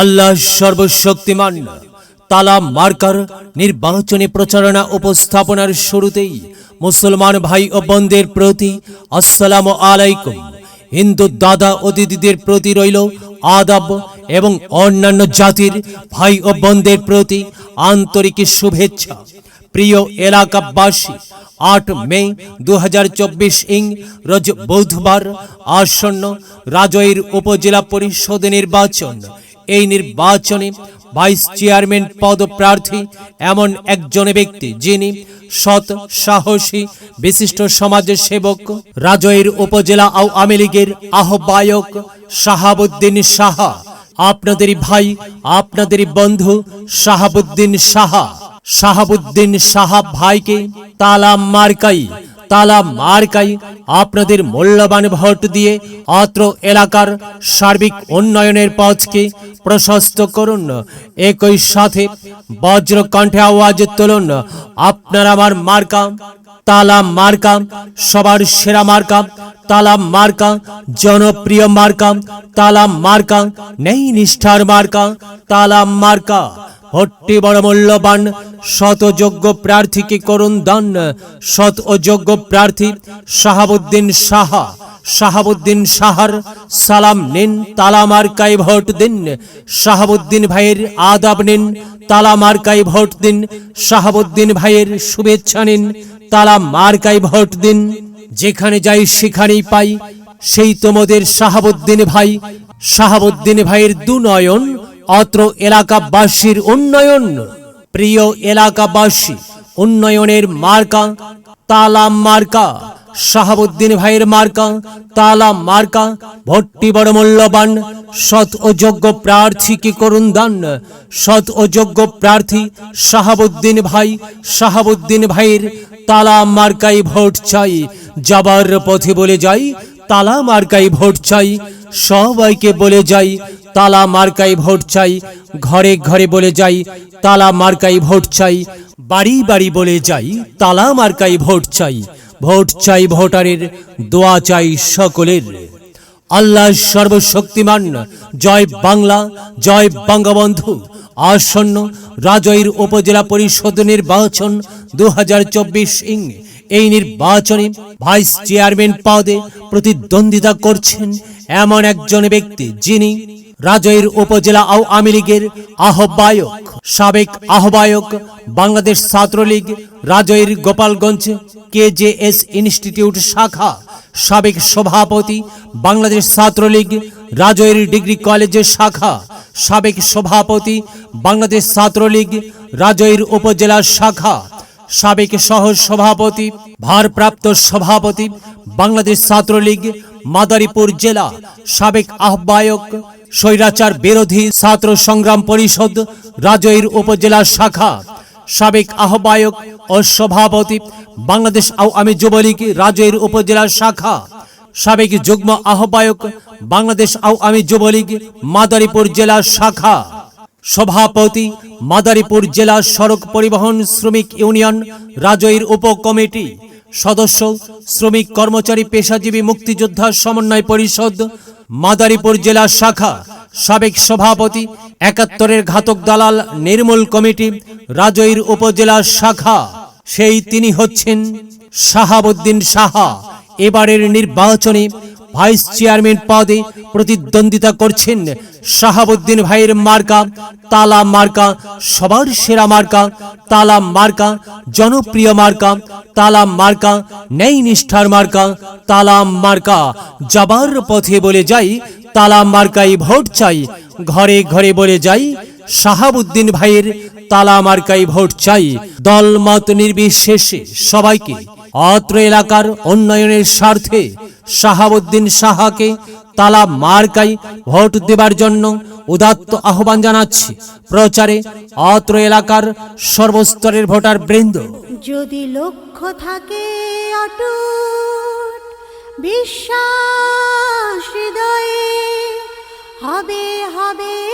আল্লাহ সর্বশক্তিমান। তালা মার্কার নির্বাচনী প্রচারণা উপস্থাপনার শুরুতেই মুসলমান ভাই ও বোনদের প্রতি আসসালামু আলাইকুম। হিন্দু দাদা ও দিদিদের প্রতি রইল আদাব এবং অন্যান্য জাতির ভাই ও বোনদের প্রতি আন্তরিক শুভেচ্ছা। প্রিয় এলাকাবাসী, আট মে দু হাজার চব্বিশ ইং, রোজ বুধবার আসন্ন রাজৈর উপজেলা পরিষদ নির্বাচন এই নির্বাচনে ভাইস চেয়ারম্যান পদপ্রার্থী এমন একজন ব্যক্তি যিনি সৎ, সাহসী, বিশিষ্ট সমাজ সেবক, রাজৈর উপজেলা আওয়ামী লীগের আহ্বায়ক শাহাবুদ্দিন সাহা আপনাদেরই ভাই আপনাদেরই বন্ধু শাহাবুদ্দিন সাহা শাহাবুদ্দিন সাহা ভাইকে তালা মার্কাই তালা মার্কাই আপনাদের মূল্যবান ভোট দিয়ে অত্র এলাকার সার্বিক উন্নয়নের পথকে প্রশস্ত করুন। একই সাথে বজ্র কণ্ঠে আওয়াজ তুলুন। আপনার আমার মার্কা, তালা মার্কা, সবার সেরা মার্কা, তালা মার্কা, জনপ্রিয় মার্কা, তালা মার্কা নেই নিষ্ঠার মার্কা, তালা মার্কা। ভোটটি বড় মূল্যবান শত যোগ্য প্রার্থীকে করুন দান শত ও যোগ্য প্রার্থী শাহাবুদ্দিন সাহা শাহাবুদ্দিন সাহার সালাম নিন তালা মার্কায় ভোট দিন। শাহাবুদ্দিন ভাইয়ের আদাব নিন তালা মার্কায় ভোট দিন। শাহাবুদ্দিন ভাইয়ের শুভেচ্ছা নিন তালা মার্কায় ভোট দিন। যেখানে যাই সেখানেই পাই, সেই তোমাদের শাহাবুদ্দিন ভাই। শাহাবুদ্দিন ভাইয়ের দুনয়ন অত্র এলাকাবাসীর উন্নয়ন। প্রিয় এলাকাবাসী, উন্নয়নের মার্কা তালা মার্কা, শাহাবুদ্দিন ভাইয়ের মার্কা তালা মার্কা। ভোটটি বড় মূল্যবান, সৎ ও যোগ্য প্রার্থীকে করুন দান? সৎ ও যোগ্য প্রার্থী শাহাবুদ্দিন ভাই, শাহাবুদ্দিন ভাইয়ের তালা মার্কাই ভোট চাই। যাবার পথে বলে যাই তালা মার্কাই ভোট চাই। সবাইকে বলে যাই তালা মার্কাই ভোট চাই, ঘরে ঘরে বলে যাই, তালা মার্কাই ভোট চাই, বাড়ি বাড়ি বলে যাই, তালা মার্কাই ভোট চাই ভোট চাই ভোটারের, দোয়া চাই সকলের। আল্লাহ সর্বশক্তিমান, জয় বাংলা, জয় বঙ্গবন্ধু। আসন্ন রাজৈর উপজেলা পরিষদ নির্বাচন দু হাজার চব্বিশ ইং, এই নির্বাচনে ভাইস চেয়ারম্যান পদে প্রতিদ্বন্দ্বিতা করছেন এমন একজন ব্যক্তি যিনি রাজৈর উপজেলা আওয়ামী লীগের আহ্বায়ক, সাবেক আহ্বায়ক বাংলাদেশ ছাত্রলীগ রাজৈর গোপালগঞ্জ কেজেএস ইনস্টিটিউট শাখা, সাবেক সভাপতি বাংলাদেশ ছাত্রলীগ রাজৈর ডিগ্রি কলেজের শাখা, সাবেক সভাপতি বাংলাদেশ ছাত্রলীগ রাজৈর উপজেলা শাখা সাবেক সহ সভাপতি, ভারপ্রাপ্ত সভাপতি, বাংলাদেশ ছাত্রলীগ, মাদারীপুর জেলা সাবেক আহ্বায়ক, স্বৈরাচার বিরোধী ছাত্র সংগ্রাম পরিষদ, রাজৈর উপজেলা শাখা, সাবেক আহ্বায়ক ও সভাপতি, বাংলাদেশ আওয়ামী যুবলীগ, রাজৈর উপজেলা শাখা, সাবেক যুগ্ম আহ্বায়ক, বাংলাদেশ আওয়ামী যুবলীগ, মাদারীপুর জেলা শাখা। সভাপতি, মাদারীপুর জেলা সড়ক পরিবহন শ্রমিক ইউনিয়ন, রাজৈর উপকমিটি। সদস্য, শ্রমিক কর্মচারী পেশাজীবী মুক্তিযোদ্ধা সমন্বয় পরিষদ, মাদারীপুর জেলা শাখা। সাবেক সভাপতি, একাত্তরের ঘাতক দালাল নির্মূল কমিটি, রাজৈর উপজেলা শাখা। সেই তিনি হচ্ছেন শাহাবুদ্দিন সাহা। এবারের নির্বাচনে ভাইস চেয়ারম্যান পদে প্রতিদ্বন্দ্বিতা করছেন শাহাবুদ্দিন ভাইয়ের মার্কা, তালা মার্কা, সবার সেরা মার্কা, তালা মার্কা, জনপ্রিয় মার্কা, তালা মার্কা, ন্যায় নিষ্ঠার মার্কা, তালা মার্কা। যাবার পথে বলে যাই, তালা মার্কাই ভোট চাই। ঘরে ঘরে বলে যাই, শাহাবুদ্দিন ভাইয়ের তালা মার্কাই ভোট চাই। দল মত নির্বিশেষে সবাইকে অত্র এলাকার উন্নয়নের স্বার্থে শাহাবুদ্দিন সাহাকে তালা মার্কাই ভোট দেবার জন্য উদাত্ত আহ্বান জানাচ্ছি। প্রচারে অত্র এলাকার সর্বস্তরের ভোটার বৃন্দ। যদি লক্ষ্য থাকে বিশ্বাস হৃদয়ে হবে হবে